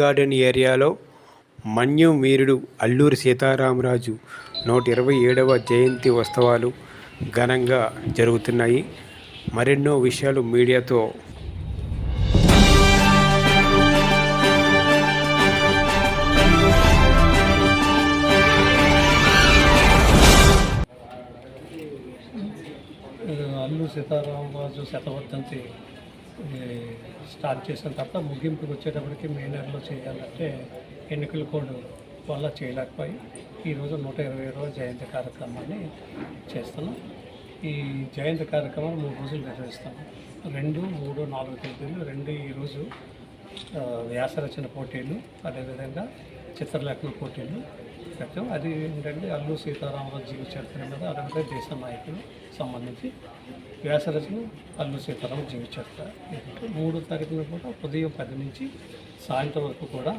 Garden ఏరియాలో మన్యం వీరుడు అల్లూరి సీతారామరాజు నూట ఇరవై ఏడవ జయంతి ఉత్సవాలు ఘనంగా జరుగుతున్నాయి. మరెన్నో విషయాలు మీడియాతో అల్లు సీతారామరాజు శతవర్ధంతి స్టార్ట్ చేసిన తర్వాత ముగింపుకి వచ్చేటప్పటికి మే నెలలో చేయాలంటే ఎన్నికల కోడ్ వల్ల చేయలేకపోయి ఈరోజు నూట ఇరవై ఏడవ జయంతి కార్యక్రమాన్ని చేస్తున్నాం. ఈ జయంతి కార్యక్రమాన్ని మూడు రోజులు నిర్వహిస్తాం. రెండు మూడు నాలుగు తేదీలు రెండు ఈరోజు వ్యాసరచన పోటీలు అదేవిధంగా చిత్రలేఖన పోటీలు పెట్టాం. అది ఏంటంటే అల్లు సీతారామరాజు జీవిత చరిత్ర మీద అలాగే దేశ నాయకులు సంబంధించి వ్యాసరచన అల్లు సీతారామ జీవిత చరిత్ర. మూడో తారీఖున కూడా ఉదయం పది నుంచి సాయంత్రం వరకు కూడా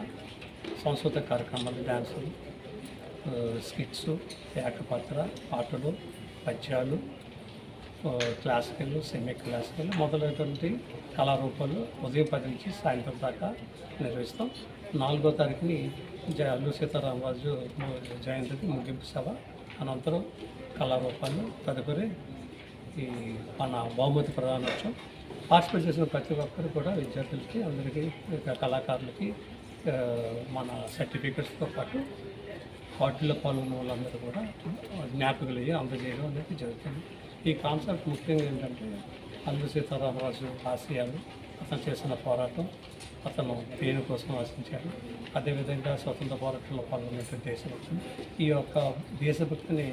సంస్కృత కార్యక్రమాలు డ్యాన్సులు స్కిట్స్ ఏకపాత్ర పాటలు పద్యాలు క్లాసికల్ సెమీ క్లాసికల్ మొదలైనటువంటి కళారూపాలు ఉదయం పది నుంచి సాయంత్రం దాకా నిర్వహిస్తాం. నాలుగో తారీఖుని జ అల్లు సీతారామరాజు జయంతికి ముగింపు సభ. అనంతరం కళారూపాలు తదుపరి ఈ మన బహుమతి ప్రధానోత్సవం. పార్టిసిపేట్ చేసిన ప్రతి ఒక్కరు కూడా విద్యార్థులకి అందరికీ కళాకారులకి మన సర్టిఫికెట్స్తో పాటు వాటిల్లో పాల్గొన్న వాళ్ళందరూ కూడా జ్ఞాపికలు అయ్యి అందజేయడం అనేది జరుగుతుంది. ఈ కాన్సెప్ట్ ముఖ్యంగా ఏంటంటే అల్లు సీతారామరాజు ఆశయాలు అతను చేసిన పోరాటం అతను దేని కోసం ఆశించాడు అదేవిధంగా స్వతంత్ర పోరాటంలో పాల్గొన్నటువంటి దేశభక్తులు. ఈ యొక్క దేశభక్తిని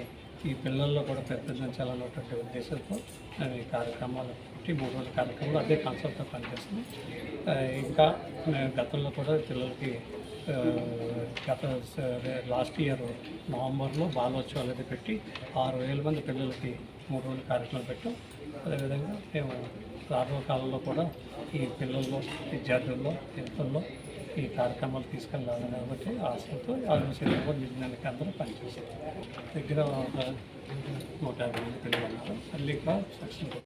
ఈ పిల్లల్లో కూడా పెంపొందించాలన్నటువంటి ఉద్దేశంతో నేను ఈ కార్యక్రమాలు పెట్టి మూడు రోజుల కార్యక్రమాలు అదే కాన్సెప్ట్తో పనిచేస్తుంది ఇంకా మేము గతంలో కూడా పిల్లలకి గత లాస్ట్ ఇయర్ నవంబర్లో బాలోత్సవాలు అది పెట్టి ఆరు వేల మంది పిల్లలకి మూడు రోజుల కార్యక్రమాలు పెట్టాం. అదేవిధంగా మేము రాబో కాలంలో కూడా ఈ పిల్లల్లో విద్యార్థుల్లో యువతల్లో ఈ కార్యక్రమాలు తీసుకెళ్ళాలి కాబట్టి ఆశతో ఆలోచన విజ్ఞానికి అందరూ పనిచేస్తారు. దగ్గర ఒక నూట యాభై మంది పిల్లలు ఉన్నారు. మళ్ళీ ఇంకా